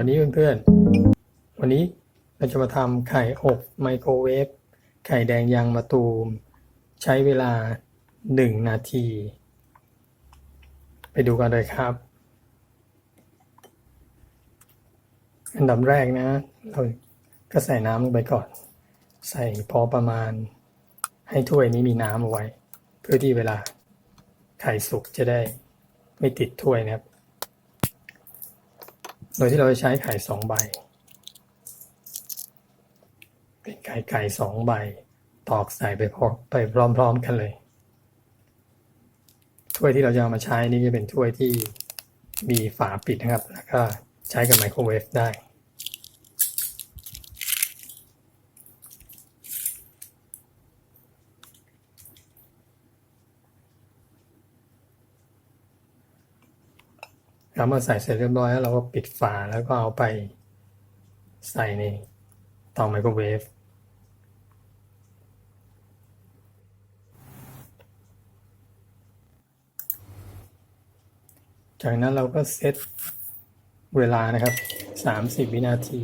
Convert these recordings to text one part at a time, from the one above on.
วันนี้เพื่อนๆ วันนี้เราจะมาทำไข่อบไมโครเวฟไข่แดงยางมะตูม ใช้เวลาหนึ่งนาที ไปดูกันเลยครับ อันดับแรกนะ เราก็ใส่น้ำลงไปก่อน ใส่พอประมาณ ให้ถ้วยนี้มีน้ำเอาไว้ เพื่อที่เวลาไข่สุกจะได้ไม่ติดถ้วยนะครับ โดยที่เราจะใช้ไข่สองใบ เป็นไข่ไก่สองใบ ตอกใส่ไปพร้อมไปพร้อมๆกันเลย ถ้วยที่เราจะเอามาใช้นี่จะเป็นถ้วยที่มีฝาปิดนะครับ แล้วก็ใช้กับไมโครเวฟได้ เราเมื่อใส่เสร็จเรียบร้อยแล้วเราก็ปิดฝาแล้วก็เอาไปใส่ในเตาไมโครเวฟจากนั้นเราก็เซตเวลานะครับ 30 วินาที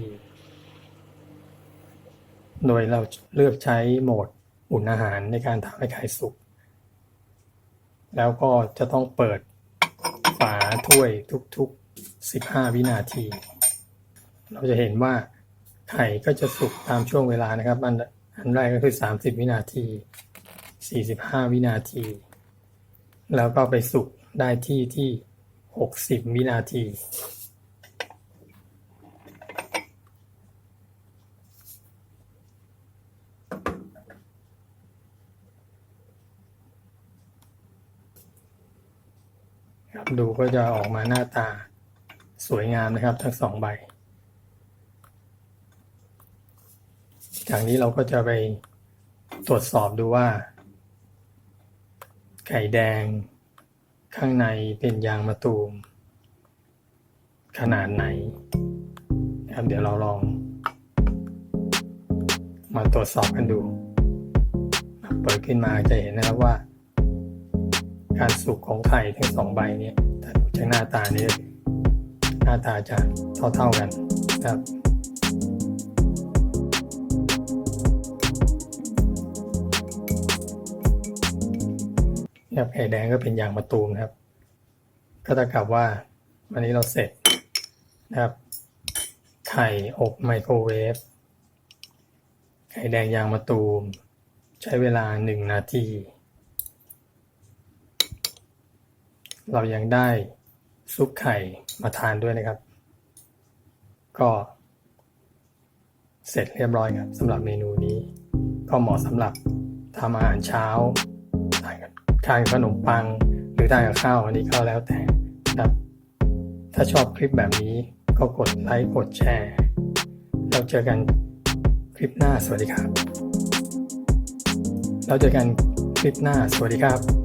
โดยเราเลือกใช้โหมดอุ่นอาหารในการทำให้ไข่สุก แล้วก็จะต้องเปิด ฝาถ้วยทุกๆ 15 วินาที เราจะเห็นว่าไข่ก็จะสุกตามช่วงเวลานะครับ อันอันแรกก็คือ 30 วินาที 45 วินาที แล้วก็ไปสุกได้ที่ที่ 60 วินาที ดูก็จะออกมาหน้าตาสวยงามนะครับทั้งสองใบ จากนี้เราก็จะไปตรวจสอบดูว่า ไข่แดง ข้างในเป็นยางมะตูม ขนาดไหนนะครับเดี๋ยวเราลอง มาตรวจสอบกันดู เปิดขึ้นมาจะเห็นนะครับว่า การสุกของไข่ทั้งสองใบเนี่ยถ้าดูจากหน้าตานี้หน้าตาจะเท่าๆกันนะครับครับไข่แดงก็เป็นยางมะตูมนะครับ ก็เท่ากับว่าวันนี้เราเสร็จนะครับ ไข่อบไมโครเวฟไข่แดงยางมะตูม ใช้เวลาหนึ่งนาที เรายังได้ซุปไข่มาทานด้วยนะครับ ก็เสร็จเรียบร้อยครับสำหรับเมนูนี้ ก็เหมาะสำหรับทำอาหารเช้าทานกับทานขนมปัง หรือทานกับข้าวอันนี้ก็แล้วแต่นะครับ ถ้าชอบคลิปแบบนี้ก็กดไลค์กดแชร์ เราเจอกันคลิปหน้าสวัสดีครับ เราเจอกันคลิปหน้าสวัสดีครับ